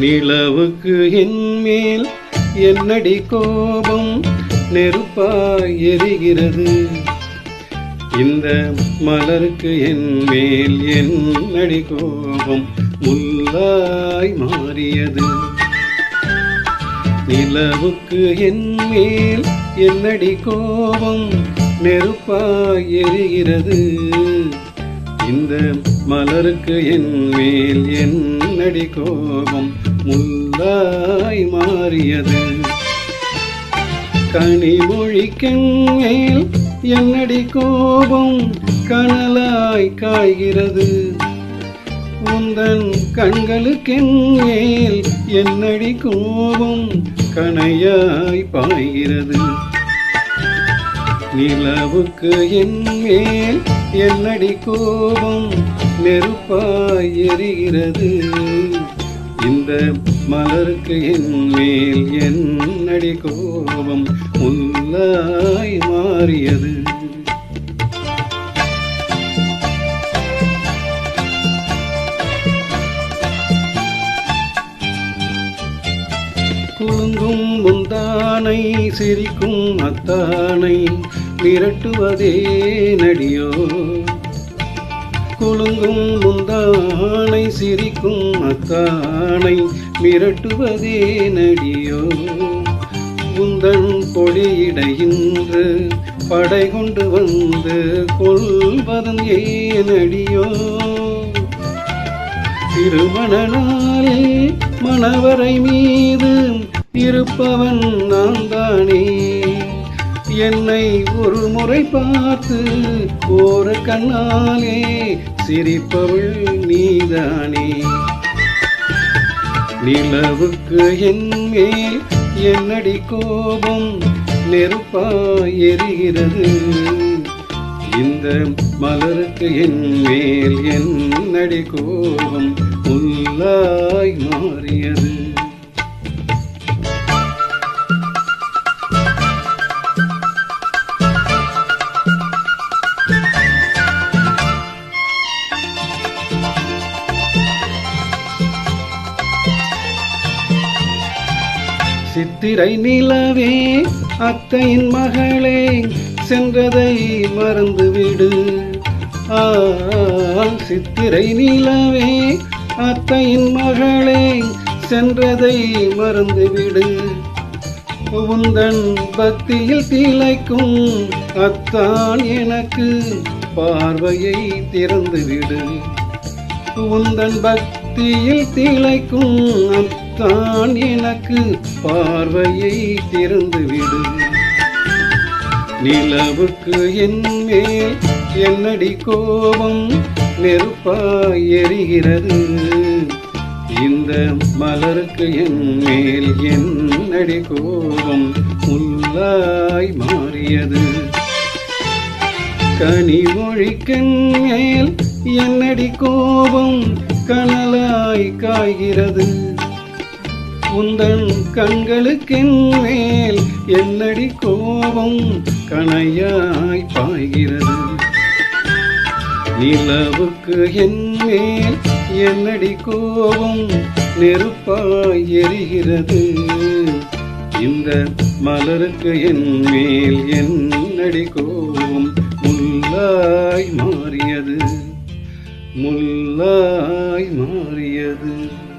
நிலவுக்கு என்மேல் என்னடி கோபம்? நெருப்பாய் எரிகிறது. இந்த மலருக்கு என்மேல் என்னடி கோபம்? முல்லாய் மாறியது. நிலவுக்கு என்மேல் என்னடி கோபம்? நெருப்பாய் எரிகிறது. இந்த மலருக்கு என்மேல் என்னடி கோபம்? முல்லாய் மாறியது. கனிமொழிக்கென் மேல் என்னடி கோபம் கனலாய் காய்கிறது. உந்தன் கண்களுக்கெங்கில் என்னடி கோபம் கனையாய் பாய்கிறது. நிலவுக்கு என்மேல் என்னடி கோபம் நெருப்பாய் எரிகிறது. இந்த மலருக்கு என் மேல் என்னடி கோபம்? முல்லாய் மாறியது. குழுங்கும் முந்தானை சிரிக்கும் அத்தானை மிரட்டுவதே நடியோ? குலுங்கும் முந்தானை சிரிக்கும் அத்தானை மிரட்டுவதே நடியோ. முந்தன் கொடியிடையின்று படை கொண்டு வந்து கொள்வதன் ஏனடியோ திருமண மணவரை மீது இருப்பவன் நான் தானே என்னை ஒரு முறை பார்த்து ஒரு கண்ணாலே சிரிப்பவள் நீதானே. நிலவுக்கு என்மே என்னடி கோபம் நெருப்பாய் எரிகிறது. இந்த மலருக்கு என் மேல் என்னடி கோபம் முல்லாய் மாறியது. சித்திரை நிலவே அத்தையின் மகளே சென்றதை மறந்துவிடு. ஆ சித்திரை நிலவே அத்தையின் மகளே சென்றதை மறந்துவிடு. உந்தன் பக்தியில் திளைக்கும் அத்தான் எனக்கு பார்வையை திறந்துவிடு. உந்தன் பக்தியில் திளைக்கும் தான் எனக்கு பார்வையை திறந்துவிடு. நிலவுக்கு என்மே என்னடி கோபம் நெருப்பாய் எரிகிறது. இந்த மலருக்கு என்மேல் என்னடி கோபம் முல்லாய் மாறியது. கனிமொழிக்கண் மேல் என்னடி கோபம் கனலாய் காய்கிறது. உந்தன் கண்களுக்கென் மேல் என்னடி கோபம் கனையாய் பாய்கிறது? நிலவுக்கு என் மேல் என்னடி கோபம் நெருப்பாய் எரிகிறது? இந்த மலருக்கு என் மேல் என்னடி கோபம் முல்லாய் மாறியது? முல்லாய் மாறியது.